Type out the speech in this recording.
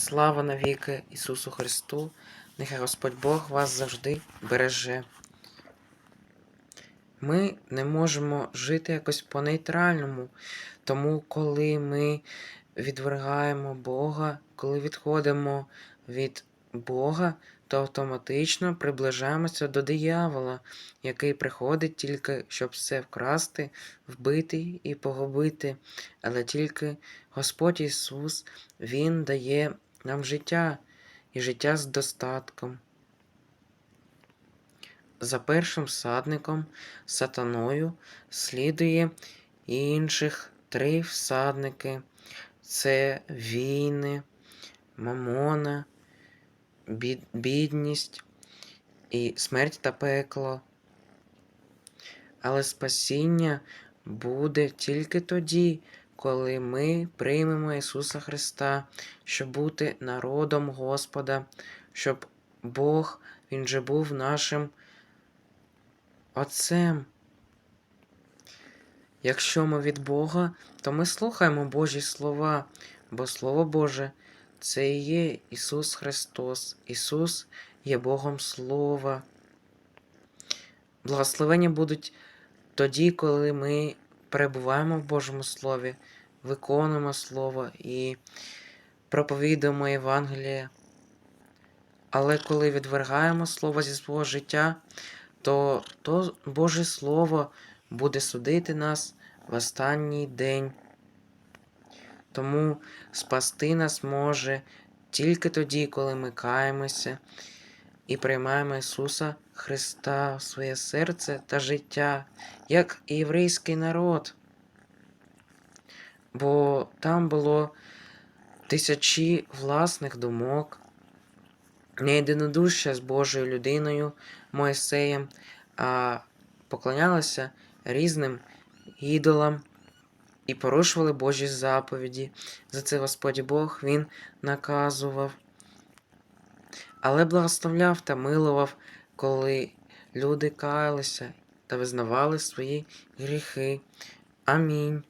Слава навіки Ісусу Христу! Нехай Господь Бог вас завжди береже. Ми не можемо жити якось по-нейтральному, тому коли ми відвергаємо Бога, коли відходимо від Бога, то автоматично приближаємося до диявола, який приходить тільки, щоб все вкрасти, вбити і погубити. Але тільки Господь Ісус, Він дає нам життя і життя з достатком. За першим всадником, сатаною, слідує інших три всадники. Це війни, мамона, бід- бідність і смерть та пекло. Але спасіння буде тільки тоді, коли ми приймемо Ісуса Христа, щоб бути народом Господа, щоб Бог, Він же був нашим Отцем. Якщо ми від Бога, то ми слухаємо Божі слова, бо Слово Боже це і є Ісус Христос. Ісус є Богом Слова. Благословення будуть тоді, коли ми перебуваємо в Божому Слові, виконуємо Слово і проповідуємо Євангеліє. Але коли відвергаємо Слово зі свого життя, то, то Боже Слово буде судити нас в останній день. Тому спасти нас може тільки тоді, коли ми каємося і приймаємо Ісуса Христа в своє серце та життя, як і єврейський народ. Бо там було тисячі власних думок, не єдинодушя з Божою людиною Моїсеєм, а поклонялися різним ідолам і порушували Божі заповіді. За це Господь Бог Він наказував. Але благословляв та милував, коли люди каялися та визнавали свої гріхи. Амінь.